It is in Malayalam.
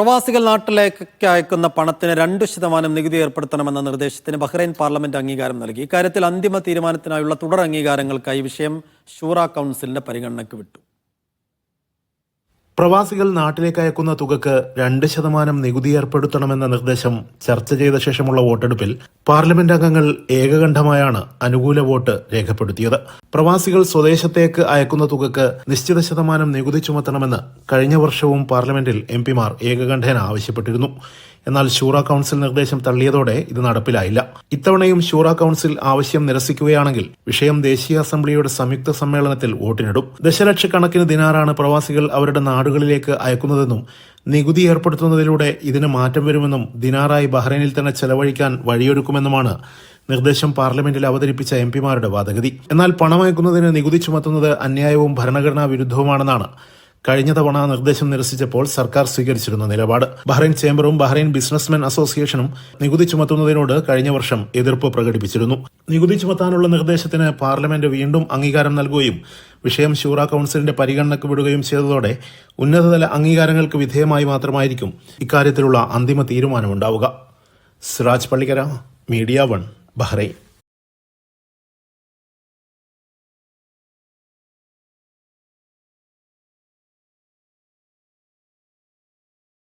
പ്രവാസികൾ നാട്ടിലേക്ക് അയക്കുന്ന പണത്തിന് രണ്ട് ശതമാനം നികുതി ഏർപ്പെടുത്തണമെന്ന നിർദ്ദേശത്തിന് ബഹ്റൈൻ പാർലമെന്റ് അംഗീകാരം നൽകി. ഇക്കാര്യത്തിൽ അന്തിമ തീരുമാനത്തിനായുള്ള തുടർ അംഗീകാരങ്ങൾക്കായി വിഷയം ഷൂറ കൗൺസിലിന്റെ പരിഗണനയ്ക്ക് വിട്ടു. പ്രവാസികൾ നാട്ടിലേക്ക് അയക്കുന്ന തുകക്ക് രണ്ട് ശതമാനം നികുതി ഏർപ്പെടുത്തണമെന്ന നിർദ്ദേശം ചർച്ച ചെയ്ത ശേഷമുള്ള വോട്ടെടുപ്പിൽ പാർലമെന്റ് അംഗങ്ങൾ ഏകകണ്ഠമായാണ് അനുകൂല വോട്ട് രേഖപ്പെടുത്തിയത്. പ്രവാസികൾ സ്വദേശത്തേക്ക് അയക്കുന്ന തുകക്ക് നിശ്ചിത ശതമാനം നികുതി ചുമത്തണമെന്ന് കഴിഞ്ഞ വർഷവും പാർലമെന്റിൽ എം പിമാർ ഏകകണ്ഠേന ആവശ്യപ്പെട്ടിരുന്നു. എന്നാൽ ഷൂറ കൌൺസിൽ നിർദ്ദേശം തള്ളിയതോടെ ഇത് നടപ്പിലായില്ല. ഇത്തവണയും ഷൂറ കൌൺസിൽ ആവശ്യം നിരസിക്കുകയാണെങ്കിൽ വിഷയം ദേശീയ അസംബ്ലിയുടെ സംയുക്ത സമ്മേളനത്തിൽ വോട്ടിനിടും. ദശലക്ഷക്കണക്കിന് ദിനാറാണ് പ്രവാസികൾ അവരുടെ നാടുകളിലേക്ക് അയക്കുന്നതെന്നും നികുതി ഏർപ്പെടുത്തുന്നതിലൂടെ ഇതിന് മാറ്റം വരുമെന്നും ദിനാറായി ബഹ്റൈനിൽ തന്നെ ചെലവഴിക്കാൻ വഴിയൊരുക്കുമെന്നുമാണ് നിർദ്ദേശം പാർലമെന്റിൽ അവതരിപ്പിച്ച എം പിമാരുടെ വാദഗതി. എന്നാൽ പണമയക്കുന്നതിന് നികുതി ചുമത്തുന്നത് അന്യായവും ഭരണഘടനാ വിരുദ്ധവുമാണെന്നാണ് കഴിഞ്ഞ തവണ നിർദ്ദേശം നിരസിച്ചപ്പോൾ സർക്കാർ സ്വീകരിച്ചിരുന്ന നിലപാട്. ബഹ്റൈൻ ചേംബറും ബഹ്റൈൻ ബിസിനസ്മെൻ അസോസിയേഷനും നികുതി ചുമത്തുന്നതിനോട് കഴിഞ്ഞ വർഷം എതിർപ്പ് പ്രകടിപ്പിച്ചിരുന്നു. നികുതി ചുമത്താനുള്ള നിർദ്ദേശത്തിന് പാർലമെന്റ് വീണ്ടും അംഗീകാരം നൽകുകയും വിഷയം ഷൂറ കൌൺസിലിന്റെ പരിഗണനയ്ക്ക് വിടുകയും ചെയ്തതോടെ ഉന്നതതല അംഗീകാരങ്ങൾക്ക് വിധേയമായി മാത്രമായിരിക്കും ഇക്കാര്യത്തിലുള്ള അന്തിമ തീരുമാനമുണ്ടാവുക. Siraj Pallikkara media one Bahrain.